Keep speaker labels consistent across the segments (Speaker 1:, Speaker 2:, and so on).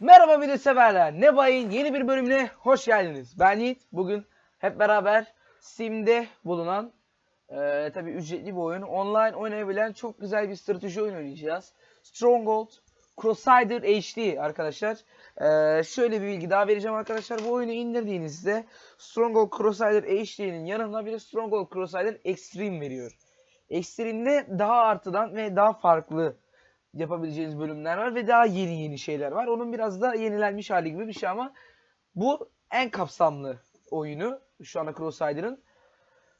Speaker 1: Merhaba video severler. Nebay'ın yeni bir bölümüne hoş geldiniz. Ben Yiğit. Bugün hep beraber Steam'de bulunan eee tabi ücretli bir oyun. Online oynayabilen çok güzel bir strateji oyunu oynayacağız. Stronghold Crusader HD arkadaşlar. Eee, şöyle bir bilgi daha vereceğim arkadaşlar. Bu oyunu indirdiğinizde Stronghold Crusader HD'nin yanına bir Stronghold Crusader Extreme veriyor. Extreme'de daha artıdan ve daha farklı yapabileceğiniz bölümler var ve daha yeni yeni şeyler var. Onun biraz da yenilenmiş hali gibi bir şey ama bu en kapsamlı oyunu şu anda Crusader'ın.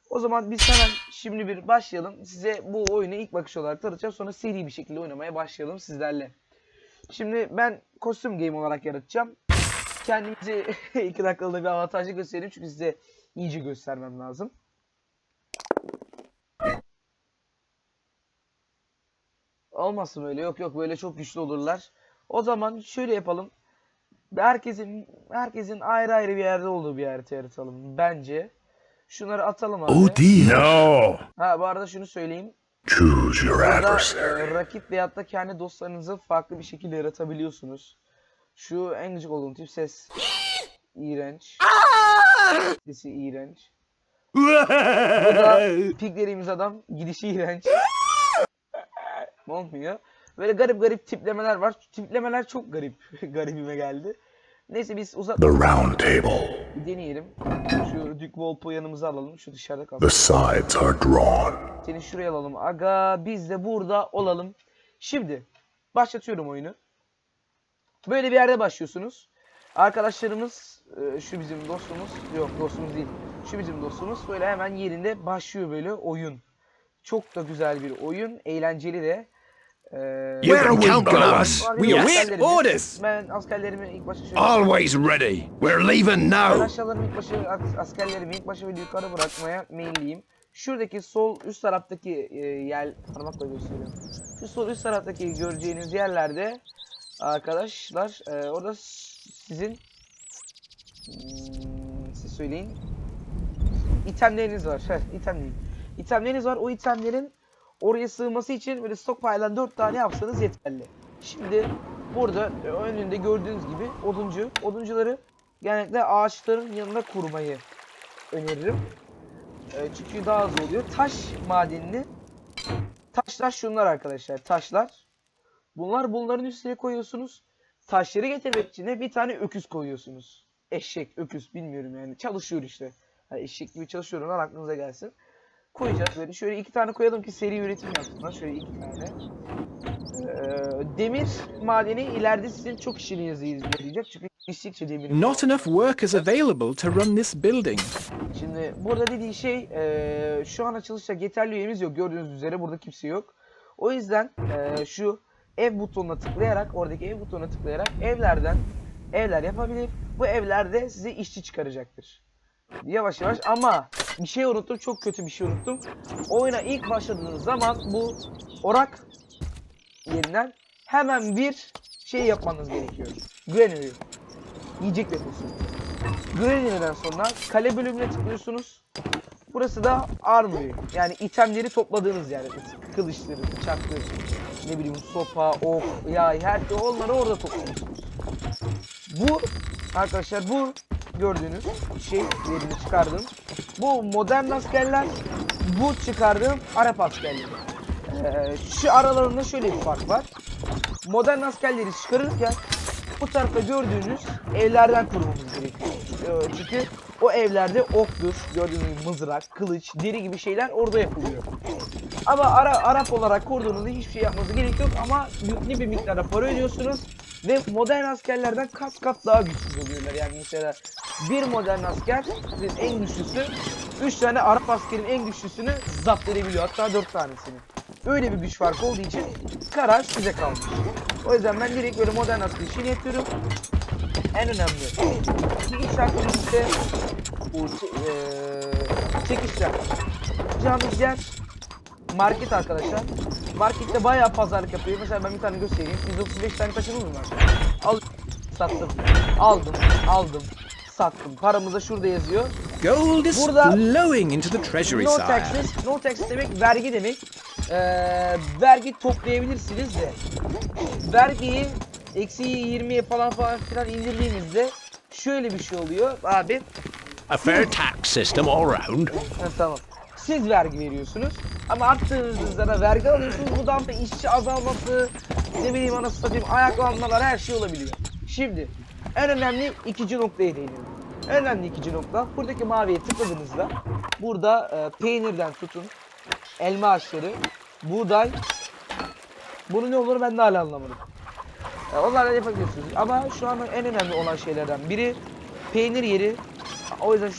Speaker 1: O zaman biz hemen şimdi bir başlayalım. Size bu oyunu ilk bakış olarak tanıtacağım. Sonra seri bir şekilde oynamaya başlayalım sizlerle. Şimdi ben kostüm game olarak yaratacağım. Kendimizi iki dakikada bir avantajlı göstereyim çünkü size iyice göstermem lazım. Olmasın öyle. Yok yok böyle çok güçlü olurlar. O zaman şöyle yapalım. Herkesin herkesin ayrı ayrı bir yerde olduğu bir harita yaratalım bence. Şunları atalım abi.
Speaker 2: Oh dear. No.
Speaker 1: Ha bu arada şunu söyleyeyim.
Speaker 2: Choose your
Speaker 1: Burada
Speaker 2: adversary.
Speaker 1: e, rakip veyahut da kendi dostlarınızı farklı bir şekilde yaratabiliyorsunuz. Şu en gıcık olduğum tip ses. İğrenç. Sesi iğrenç. Burada pik dediğimiz adam gidişi iğrenç. Olmuyor. Böyle garip garip tiplemeler var. Tiplemeler çok garip. Garibime geldi. Neyse biz uzat
Speaker 2: The round table.
Speaker 1: bir deneyelim. Şu Duke Volpo yanımıza alalım. Şu dışarıda kalsın.
Speaker 2: The sides are drawn.
Speaker 1: Seni şuraya alalım. Aga biz de burada olalım. Şimdi başlatıyorum oyunu. Böyle bir yerde başlıyorsunuz. Arkadaşlarımız e, şu bizim dostumuz yok dostumuz değil. Şu bizim dostumuz böyle hemen yerinde başlıyor böyle oyun. Çok da güzel bir oyun. Eğlenceli de. Ee,
Speaker 2: You can count on us. We await
Speaker 1: askerlerimi-
Speaker 2: orders.
Speaker 1: Ben askerlerimi ilk başta şöyle
Speaker 2: Always ready. We're leaving
Speaker 1: ben
Speaker 2: now.
Speaker 1: aşağılarımı ilk başa as- askerlerimi ilk başa böyle yukarı bırakmaya meyilliyim. Şuradaki sol üst taraftaki e, yer parmakla gösteriyorum. Şu sol üst taraftaki göreceğiniz yerlerde arkadaşlar e, orada s- sizin hmm, siz söyleyin itemleriniz var. Heh, item değil. İtemleriniz var. O itemlerin oraya sığması için böyle stockpile'dan 4 tane yapsanız yeterli. Şimdi burada e, önünde gördüğünüz gibi oduncu. Oduncuları genellikle ağaçların yanına kurmayı öneririm. E, çünkü daha az oluyor. Taş madenini taşlar şunlar arkadaşlar. Taşlar. Bunlar bunların üstüne koyuyorsunuz. Taşları getirmek için de bir tane öküz koyuyorsunuz. Eşek, öküz bilmiyorum yani. Çalışıyor işte. Yani eşek gibi çalışıyorum lan aklınıza gelsin. Koyacağız böyle. Şöyle iki tane koyalım ki seri üretim yapsınlar. Şöyle iki tane. Ee, demir madeni ileride sizin çok işinize yarayacak. Çünkü içtikçe demir.
Speaker 3: Not enough workers available to run this building.
Speaker 1: Şimdi burada dediği şey eee, şu an açılışacak yeterli üyemiz yok. Gördüğünüz üzere burada kimse yok. O yüzden eee, şu ev butonuna tıklayarak oradaki ev butonuna tıklayarak evlerden evler yapabilir. Bu evlerde size işçi çıkaracaktır. Yavaş yavaş ama bir şey unuttum çok kötü bir şey unuttum. Oyuna ilk başladığınız zaman bu orak yerinden hemen bir şey yapmanız gerekiyor. Granary. Yiyecek deposu. Graner'den sonra kale bölümüne tıklıyorsunuz. Burası da armory. Yani itemleri topladığınız yer. Kılıçları, bıçakları, ne bileyim sopa, ok, yay, her şey onları orada topluyorsunuz. Bu arkadaşlar bu gördüğünüz şey yerini çıkardım. Bu modern askerler, bu çıkardığım Arap askerleri. Ee, şu aralarında şöyle bir fark var. Modern askerleri çıkarırken bu tarafta gördüğünüz evlerden kurmamız gerekiyor. Ee, Çünkü o evlerde oktur, gördüğünüz gibi mızrak, kılıç, deri gibi şeyler orada yapılıyor. Ama ara, Arap olarak kurduğunuzda hiçbir şey yapmanıza gerek yok ama yüklü bir miktarda para ödüyorsunuz ve modern askerlerden kat kat daha güçsüz oluyorlar. Yani mesela bir modern asker en güçlüsü 3 tane Arap askerin en güçlüsünü zapt edebiliyor. Hatta 4 tanesini. Öyle bir güç farkı olduğu için karar size kalmış. O yüzden ben direkt böyle modern asker işini yapıyorum. En önemli. İlk ise bu eee, çekişler. Yapacağımız yer market arkadaşlar. Markette bayağı pazarlık yapıyor. Mesela ben bir tane göstereyim. 135 tane taşımız mı var? Al, sattım. Aldım, aldım, sattım. Paramız da şurada yazıyor.
Speaker 3: Gold is
Speaker 1: Burada-
Speaker 3: flowing into the treasury,
Speaker 1: No taxes, no tax demek vergi demek. Ee, vergi toplayabilirsiniz de vergiyi eksi 20'ye falan falan filan indirdiğimizde şöyle bir şey oluyor abi.
Speaker 2: A fair tax system all round.
Speaker 1: Ha, tamam. Siz vergi veriyorsunuz ama arttığınızda da vergi alıyorsunuz. Buradan da işçi azalması, ne bileyim anasını satayım ayaklanmalar her şey olabiliyor. Şimdi en önemli ikinci noktaya değinelim. En önemli ikinci nokta buradaki maviye tıkladığınızda burada e, peynirden tutun, elma ağaçları, buğday, bunu ne olur ben de hala anlamadım. E, onlarla yapabiliyorsunuz ama şu an en önemli olan şeylerden biri peynir yeri.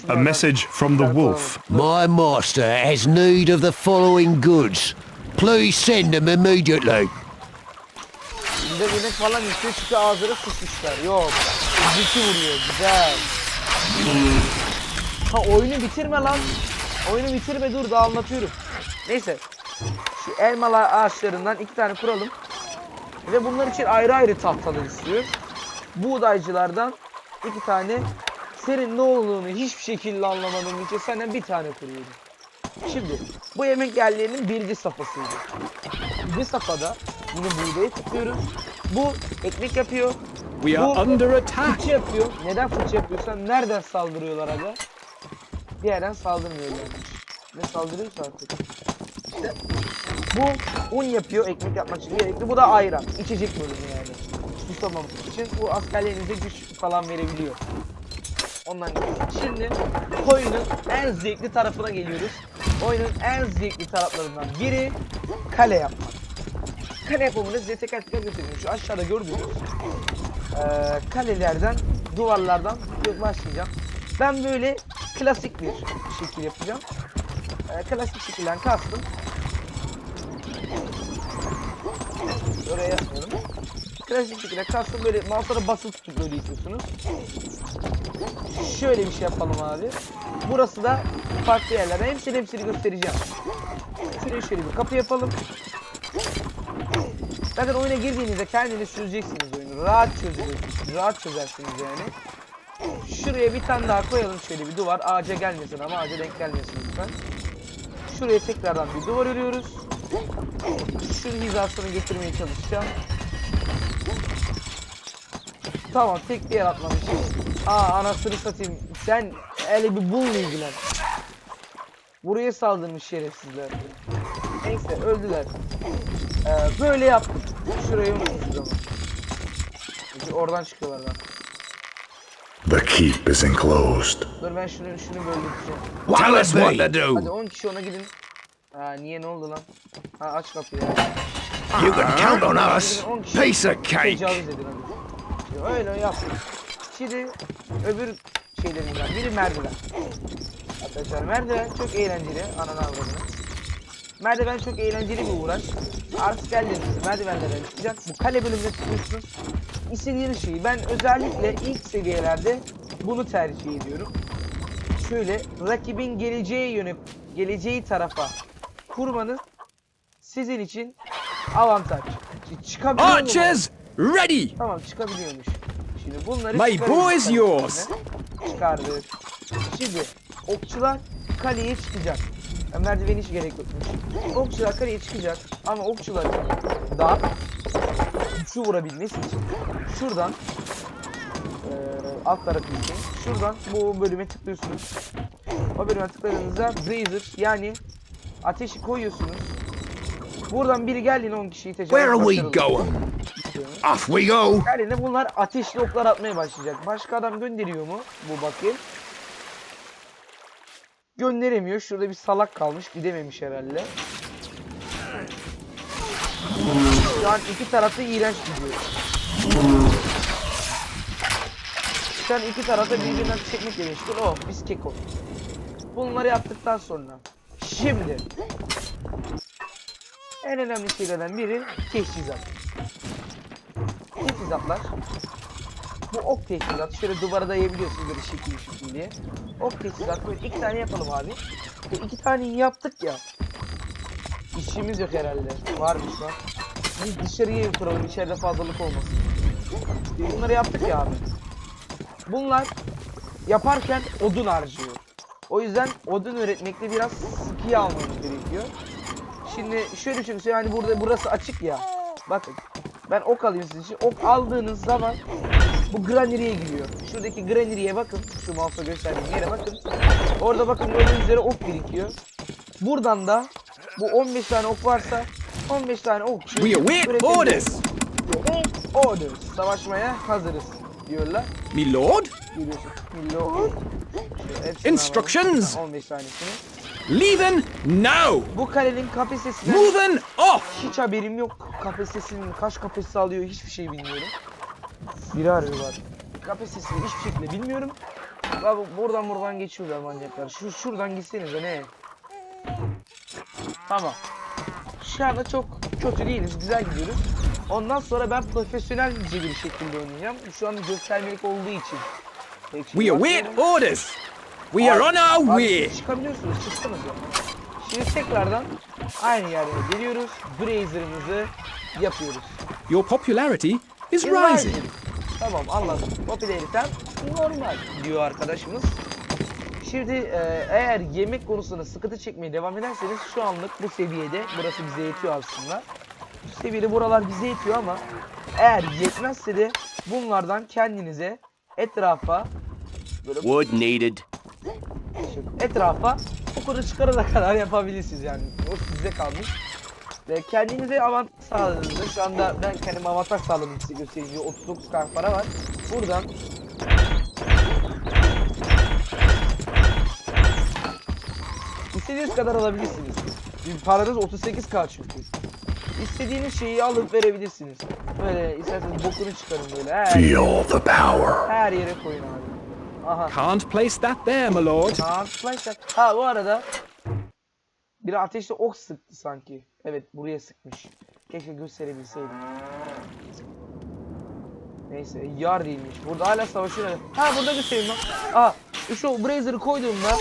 Speaker 4: A message from the wolf.
Speaker 2: My master has need of the following goods. Please send them immediately.
Speaker 1: Bir de yemek falan istiyor çünkü ağzına sıçmışlar. Yok. Ziki vuruyor. Güzel. Ha oyunu bitirme lan. Oyunu bitirme dur daha anlatıyorum. Neyse. Şu elmalı ağaçlarından iki tane kuralım. Ve bunlar için ayrı ayrı tahtalar istiyor. Buğdaycılardan iki tane. Senin ne olduğunu hiçbir şekilde anlamadığım için senden bir tane kuruyorum. Şimdi bu yemek yerlerinin birinci safhasıydı. İkinci safhada yine buğdaya tıklıyoruz. Bu ekmek yapıyor.
Speaker 3: We are
Speaker 1: Bu
Speaker 3: under attack.
Speaker 1: fıçı yapıyor. Neden fıçı yapıyorsan nereden saldırıyorlar aga? Bir yerden saldırmıyorlarmış. Ne saldırıyorsa artık. İşte bu un yapıyor ekmek yapmak için gerekli. Bu da ayran. İçecek bölümü yani. Susamamak için. Bu askerlerinize güç falan verebiliyor. Ondan Şimdi oyunun en zevkli tarafına geliyoruz. Oyunun en zevkli taraflarından biri kale yapmak. Kale yapımını size teker teker. Şu aşağıda gördüğünüz eee, kalelerden, duvarlardan başlayacağım. Ben böyle klasik bir şekil yapacağım. Eee, klasik şekilden kastım. Oraya yazmıyorum. Klasik şekilde kastım böyle mouse'lara basılı tutup böyle itiyorsunuz. Şöyle bir şey yapalım abi. Burası da farklı yerler. Hepsini hepsini göstereceğim. Şuraya şöyle bir kapı yapalım. Zaten oyuna girdiğinizde kendiniz çözeceksiniz oyunu. Rahat çözeceksiniz. Rahat çözersiniz yani. Şuraya bir tane daha koyalım şöyle bir duvar. Ağaca gelmesin ama ağaca denk gelmesin lütfen. Şuraya tekrardan bir duvar örüyoruz. Şu hizasını getirmeye çalışacağım. Tamam tek bir yer atmamışız. Aa anasını satayım. Sen hele bir bununla ilgilen. Buraya saldırmış şerefsizler. Neyse öldüler. Ee, böyle yaptık. Şurayı unutmuşuz ama. Çünkü oradan çıkıyorlar lan.
Speaker 2: The keep is enclosed.
Speaker 1: Dur ben şunu şunu böldüreceğim.
Speaker 2: Tell us what to
Speaker 1: Hadi
Speaker 2: do.
Speaker 1: 10 kişi ona gidin. Ha niye ne oldu lan? Ha aç kapıyı ya.
Speaker 2: You can count on us.
Speaker 1: Gidin 10 kişi
Speaker 2: Piece of cake.
Speaker 1: Öyle yaptık. Şimdi öbür şeylerinden biri merdiven. Arkadaşlar merdiven çok eğlenceli. Ananı avradını. Merdiven çok eğlenceli bir uğraş. Artık geldiğinizde merdivenlerden çıkacak. Bu kale bölümünde çıkıyorsunuz. İstediğiniz şeyi ben özellikle ilk seviyelerde bunu tercih ediyorum. Şöyle rakibin geleceği yöne geleceği tarafa kurmanız sizin için avantaj. Çıkabiliyor mu?
Speaker 3: Ready.
Speaker 1: Tamam çıkabiliyormuş. Şimdi bunları
Speaker 3: My bow is yours.
Speaker 1: Çıkardık. Şimdi okçular kaleye çıkacak. Ya merdiveni hiç gerek yokmuş. Okçular kaleye çıkacak ama okçuların da güçlü vurabilmesi için şuradan eee alt tarafı için şuradan bu bölüme tıklıyorsunuz. O bölüme tıkladığınızda Brazer yani ateşi koyuyorsunuz. Buradan biri geldiğinde 10 kişiyi tecavüz
Speaker 2: Where are we going? Off we go.
Speaker 1: Geldiğinde bunlar ateşli oklar atmaya başlayacak. Başka adam gönderiyor mu? Bu bakayım. Gönderemiyor. Şurada bir salak kalmış. Gidememiş herhalde. Şu an iki tarafta iğrenç gidiyor. Şu an iki tarafta birbirinden çekmekle meşgul. Oh biz keko. Bunları yaptıktan sonra. Şimdi. En önemli şeylerden biri teçhizat. Teçhizatlar. Bu ok teçhizatı şöyle duvara dayayabiliyorsunuz böyle şekil şekil diye. Ok teçhizatı böyle iki tane yapalım abi. Bu iki taneyi yaptık ya. İşimiz yok herhalde. Varmış lan. Biz dışarıya kuralım içeride fazlalık olmasın. Bunları yaptık ya abi. Bunlar yaparken odun harcıyor. O yüzden odun üretmekte biraz sıkıya almamız gerekiyor. Şimdi şöyle söyleyeyim, hani burada burası açık ya. Bakın. Ben ok alayım sizin için. Ok aldığınız zaman bu granary'e giriyor. Şuradaki granary'e bakın. Şu mouse'a gösterdiğim yere bakın. Orada bakın gördüğünüz üzere ok birikiyor. Buradan da bu 15 tane ok varsa 15 tane ok.
Speaker 3: We await
Speaker 1: üretebiliriz.
Speaker 3: orders.
Speaker 1: Orders. Savaşmaya hazırız diyorlar.
Speaker 3: Me lord.
Speaker 1: Görüyorsun. Milyon. Şöyle hepsini
Speaker 3: Instructions.
Speaker 1: alalım. 15 tanesini.
Speaker 3: Leaving now.
Speaker 1: Bu kalenin kapasitesinden
Speaker 3: Moving off.
Speaker 1: hiç haberim yok. Kapasitesinin kaç kapasite alıyor hiçbir şey bilmiyorum. Biri arıyorlar. Kapasitesini hiçbir şekilde bilmiyorum. Abi buradan buradan geçiyorlar manyaklar. Şu şuradan gitsenize ne? Tamam. Şu anda çok kötü değiliz. Güzel gidiyoruz. Ondan sonra ben profesyonelce bir şekilde oynayacağım. Şu anda göstermelik olduğu için.
Speaker 3: We await orders. We are on our way.
Speaker 1: çıkabiliyorsunuz. Çıksanız ya. Şimdi tekrardan aynı yerden geliyoruz. Brazer'ımızı yapıyoruz.
Speaker 3: Your popularity is
Speaker 1: Is
Speaker 3: rising.
Speaker 1: Tamam anladım. Popüleriten normal diyor arkadaşımız. Şimdi e, eğer yemek konusunda sıkıntı çekmeye devam ederseniz şu anlık bu seviyede burası bize yetiyor aslında. Bu seviyede buralar bize yetiyor ama eğer yetmezse de bunlardan kendinize etrafa böyle
Speaker 2: Wood needed.
Speaker 1: etrafa okunu çıkarana kadar yapabilirsiniz yani. O size kalmış. Ve kendinize avantaj sağladığınızda şu anda ben kendime avantaj sağladım size göstereyim. 39 kar para var. Buradan İstediğiniz kadar alabilirsiniz. Bir paranız 38k çünkü. İstediğiniz şeyi alıp verebilirsiniz. Böyle isterseniz bokunu çıkarın böyle her,
Speaker 2: Feel the power.
Speaker 1: her yere koyun abi. Aha.
Speaker 3: Can't place that there, my lord.
Speaker 1: Ha, flashlight. Ha bu arada bir ateşle ok sıktı sanki. Evet buraya sıkmış. Keşke gösterebilseydim. Neyse yar değilmiş. Burada hala savaşıyor. Ha burada göstereyim lan. Aa şu Brazer'ı koyduğumda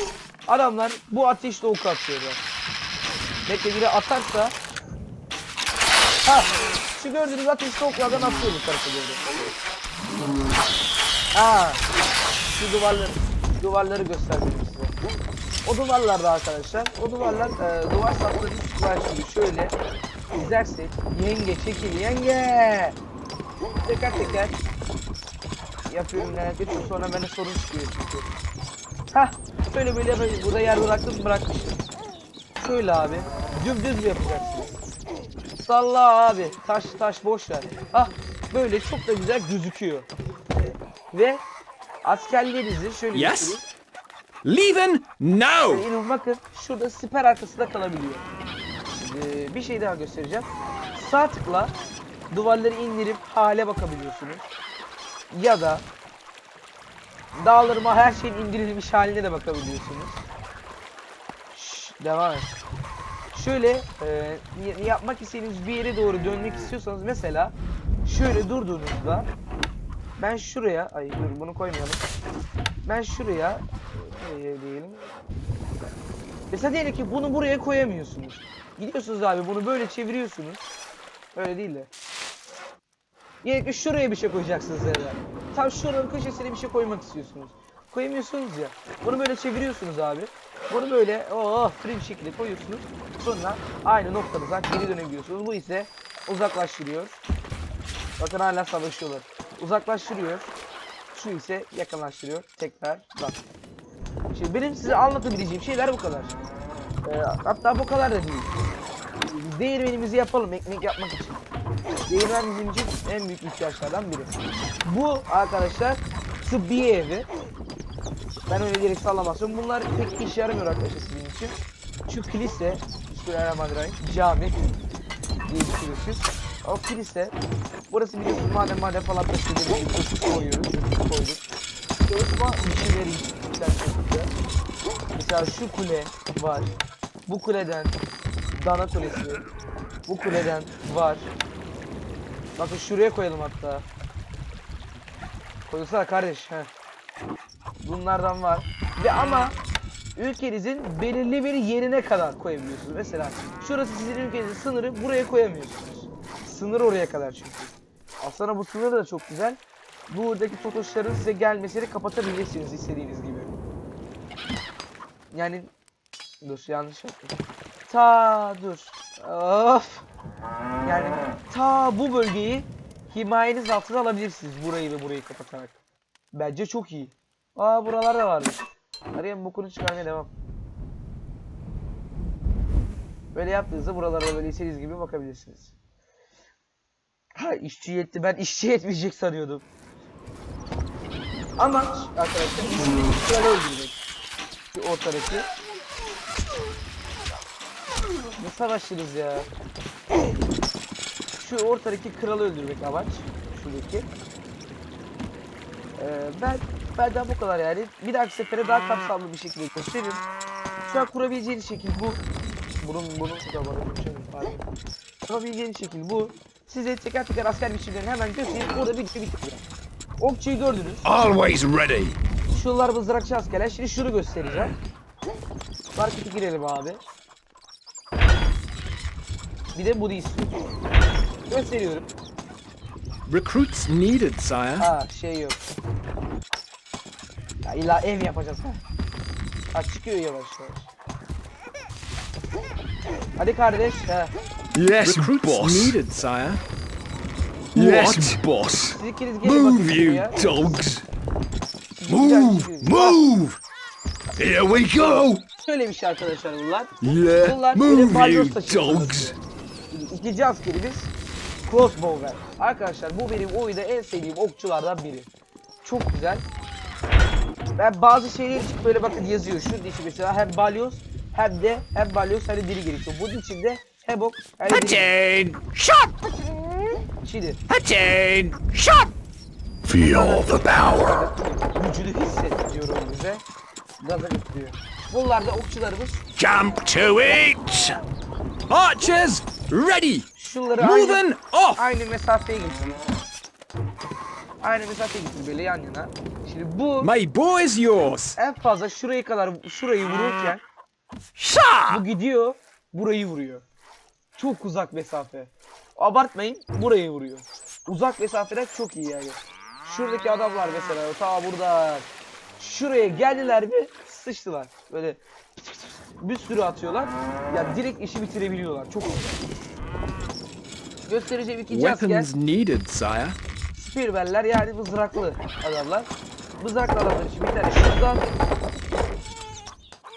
Speaker 1: adamlar bu ateşle ok atıyorlar. Bekle biri atarsa Ha şu gördüğünüz ateşli oklardan atıyor bu tarafa doğru. Ha şu duvarları duvarları gösterdim size. O duvarlarda arkadaşlar, o duvarlar e, duvar sapları başlıyor. Şöyle izlersek yenge çekil yenge. Teker teker yapıyorum genellikle çünkü sonra bana sorun çıkıyor çünkü. Hah böyle böyle böyle burada yer bıraktım bırakmışım. Şöyle abi dümdüz yapacaksınız. Salla abi taş taş boş ver. Ah böyle çok da güzel gözüküyor. Ve askerlerinizi şöyle
Speaker 3: Yes. Leaving now.
Speaker 1: İnin bakın şurada siper arkasında kalabiliyor. Şimdi bir şey daha göstereceğim. Sağ tıkla duvarları indirip hale bakabiliyorsunuz. Ya da dağlarıma her şeyin indirilmiş haline de bakabiliyorsunuz. Şşş, devam et. Şöyle e, yapmak istediğiniz bir yere doğru dönmek istiyorsanız mesela şöyle durduğunuzda ben şuraya ay dur bunu koymayalım. Ben şuraya buraya diyelim. Mesela diyelim ki bunu buraya koyamıyorsunuz. Gidiyorsunuz abi bunu böyle çeviriyorsunuz. Öyle değil de. Diyelim ki şuraya bir şey koyacaksınız evden. Tam şuranın köşesine bir şey koymak istiyorsunuz. Koyamıyorsunuz ya. Bunu böyle çeviriyorsunuz abi. Bunu böyle oh free bir şekilde koyuyorsunuz. Sonra aynı noktanıza geri dönebiliyorsunuz. Bu ise uzaklaştırıyor. Bakın hala savaşıyorlar. Uzaklaştırıyor. Şu ise yakınlaştırıyor. Tekrar bak. Şimdi benim size anlatabileceğim şeyler bu kadar. Ee, hatta bu kadar da değil. Değirmenimizi yapalım ekmek yapmak için. Değirmen bizim için en büyük ihtiyaçlardan biri. Bu arkadaşlar tıbbiye evi. Ben öyle gerek sallamazsam bunlar pek işe yaramıyor arkadaşlar sizin için. Şu kilise, Bismillahirrahmanirrahim, cami diye düşünürsünüz. O kilise, burası biliyorsunuz madem madem falan taşıdığımız bir kutu koyuyoruz, kutu koyduk. Çalışma işçileri gerçekten. Mesela şu kule var. Bu kuleden Dana Kulesi. Bu kuleden var. Bakın şuraya koyalım hatta. Koyulsana kardeş. Heh. Bunlardan var. Ve ama ülkenizin belirli bir yerine kadar koyabiliyorsunuz. Mesela şurası sizin ülkenizin sınırı buraya koyamıyorsunuz. Sınır oraya kadar çünkü. Aslında bu sınır da çok güzel. Buradaki totoşların size gelmesini kapatabilirsiniz istediğiniz gibi. Yani dur yanlış yaptım. Ta dur. Of. Yani ta bu bölgeyi himayeniz altına alabilirsiniz burayı ve burayı kapatarak. Bence çok iyi. Aa buralar da varmış. Arayan bokunu çıkarmaya devam. Böyle yaptığınızda buralara böyle istediğiniz gibi bakabilirsiniz. Ha işçi yetti. Ben işçi yetmeyecek sanıyordum. Amaç arkadaşlar işçi kralı öldürmek. Şu. Ne savaşçınız ya? Şu ortadaki kralı öldürmek amaç. Şuradaki. Ee, ben benden bu kadar yani. Bir dahaki sefere daha kapsamlı bir şekilde gösteririm. Şu an kurabileceğiniz şekil bu. Bunun bunun da bana. Pardon. Kurabileceğiniz şekil bu. Size teker teker asker biçimlerini hemen göstereyim. Orada bir bir bitireceğim. Okçuyu gördünüz.
Speaker 2: Always ready.
Speaker 1: Şunlar mızrakçı askerler. Şimdi şunu göstereceğim. Markete girelim abi. Bir de bunu istiyorum. Gösteriyorum.
Speaker 3: Recruits needed, sire.
Speaker 1: Ha şey yok. Ya illa ev yapacağız ha. Ha çıkıyor yavaş yavaş. Hadi kardeş. Ha.
Speaker 4: Yes,
Speaker 3: Recruits
Speaker 4: boss.
Speaker 3: needed, sire.
Speaker 4: Yes, boss.
Speaker 1: Siz ikiniz gelin bakın
Speaker 4: Move, you dogs.
Speaker 2: Move, move. Here we go.
Speaker 1: Şöyle bir şey arkadaşlar bunlar.
Speaker 4: Yeah,
Speaker 1: Bunlar böyle
Speaker 4: move,
Speaker 1: balyoz
Speaker 4: you
Speaker 1: taşıyorlar.
Speaker 4: dogs.
Speaker 1: İkinci askerimiz Crossbowman. Arkadaşlar bu benim oyunda en sevdiğim okçulardan biri. Çok güzel. Ben bazı şeyler için böyle bakın yazıyor. Şurada için mesela hem balyoz hem de hem balyoz hem de diri gerekiyor. Bunun içinde hem ok hem de diri.
Speaker 2: Hutton, shot.
Speaker 1: Şimdi
Speaker 2: Hutton, shot. Feel the power.
Speaker 1: gücünü hisset bize. Gaza getiriyor. Bunlar da okçularımız.
Speaker 2: Jump to it.
Speaker 3: Archers, ready.
Speaker 1: Şunları aynı,
Speaker 3: Moving off.
Speaker 1: aynı mesafeye getiriyor. Aynı mesafeye getiriyor böyle yan yana. Şimdi bu
Speaker 3: My bow is yours.
Speaker 1: en fazla şuraya kadar şurayı vururken
Speaker 2: Shot.
Speaker 1: bu gidiyor burayı vuruyor. Çok uzak mesafe. Abartmayın burayı vuruyor. Uzak mesafeden çok iyi yani. Şuradaki adamlar mesela ta burada şuraya geldiler mi sıçtılar. Böyle bir sürü atıyorlar. Ya direkt işi bitirebiliyorlar. Çok güzel. Göstereceğim ikinci asker.
Speaker 3: Weapons needed, sire.
Speaker 1: Spearman'ler yani mızraklı adamlar. Mızraklı adamlar için bir tane şuradan.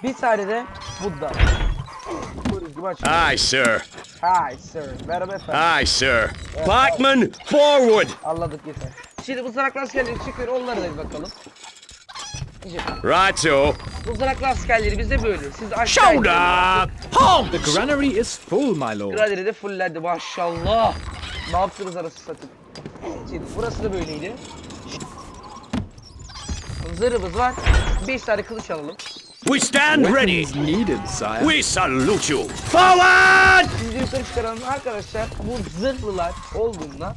Speaker 1: Bir tane de açın.
Speaker 4: Aye, sir.
Speaker 1: Hi sir. Merhaba efendim.
Speaker 4: Aye, sir. Blackman, forward.
Speaker 1: Anladık yeter. Şimdi mızraklı askerleri çıkıyor onlara da bir bakalım.
Speaker 4: Righto.
Speaker 1: mızraklı askerleri bizde böyle. Siz aşağı
Speaker 2: Shoulder. Halt.
Speaker 3: The granary is full, my lord.
Speaker 1: Graderi de fullendi maşallah. Ne yaptınız arası satın? Şimdi burası da böyleydi. Zırhımız var. 5 tane kılıç alalım.
Speaker 2: We stand ready.
Speaker 3: Needed, sire.
Speaker 2: We salute you. Forward.
Speaker 1: Şimdi yukarı çıkaralım arkadaşlar. Bu zırhlılar olduğunda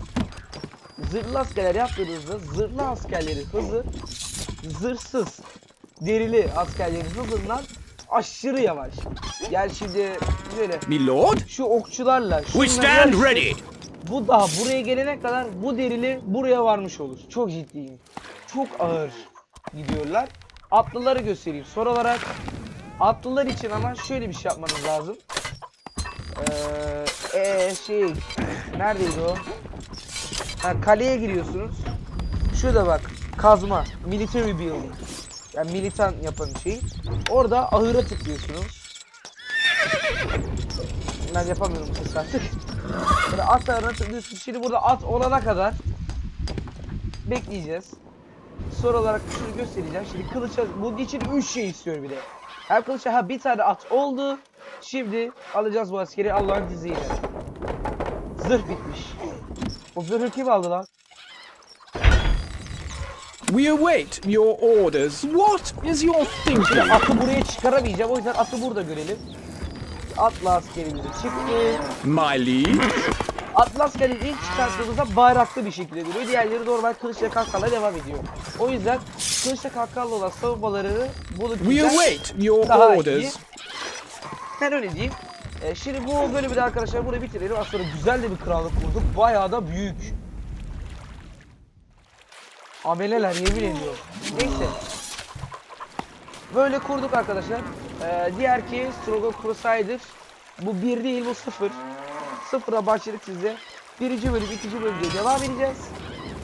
Speaker 1: zırhlı askerler yaptığınızda zırhlı askerlerin hızı zırhsız derili askerlerin hızından aşırı yavaş. Yani şimdi böyle
Speaker 3: My lord.
Speaker 1: şu okçularla
Speaker 2: We stand
Speaker 1: yarışı-
Speaker 2: ready.
Speaker 1: Bu daha buraya gelene kadar bu derili buraya varmış olur. Çok ciddiyim. Çok ağır gidiyorlar. Atlıları göstereyim. Son olarak atlılar için ama şöyle bir şey yapmanız lazım. Ee, ee, şey neredeydi o? Ha, kaleye giriyorsunuz. Şurada bak kazma military building. Yani militan yapan şey. Orada ahıra tıklıyorsunuz. Ben yapamıyorum bu sesi artık. Böyle at ayarına tıklıyorsunuz. Şimdi burada at olana kadar bekleyeceğiz. Son olarak şunu göstereceğim. Şimdi kılıça bunun için 3 şey istiyor bir de. Hem kılıça ha bir tane at oldu. Şimdi alacağız bu askeri Allah'ın izniyle. Zırh bitmiş. O zırhı kim aldı lan?
Speaker 3: We await your orders. What is your
Speaker 1: Şimdi
Speaker 3: thinking?
Speaker 1: atı buraya çıkaramayacağım. O yüzden atı burada görelim. Atlı askerimizi çıktı.
Speaker 3: My liege.
Speaker 1: Atlı askerimizi ilk çıkarttığımızda bayraklı bir şekilde duruyor. Diğerleri normal kılıçla kalkanla devam ediyor. O yüzden kılıçla kalkanla olan savunmalarını bunu
Speaker 3: We await your
Speaker 1: Daha iyi.
Speaker 3: orders.
Speaker 1: Ben öyle diyeyim. Ee, şimdi bu bölümü de arkadaşlar burada bitirelim. Sonra güzel de bir krallık kurduk. Bayağı da büyük. Ameleler yemin ediyorum. Neyse. Böyle kurduk arkadaşlar. Ee, diğer ki Strogo Crusader. Bu bir değil bu sıfır. Sıfıra başladık size. birinci bölüm, ikinci bölümde devam edeceğiz.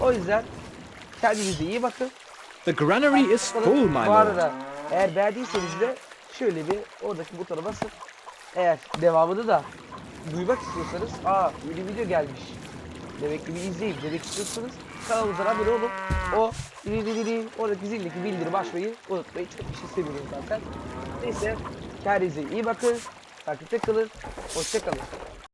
Speaker 1: O yüzden kendinize iyi bakın.
Speaker 3: The granary is full, my
Speaker 1: Bu
Speaker 3: lord.
Speaker 1: arada eğer beğendiyseniz de şöyle bir oradaki butona basın. Eğer devamını da duymak istiyorsanız aa yeni video gelmiş. Demek ki bir izleyin demek istiyorsanız kanalımıza abone olun. O di di di di oradaki zildeki bildirim açmayı unutmayın. Çok bir şey seviyorum zaten. Neyse kendinize iyi bakın. Takipte kalın. Hoşça kalın.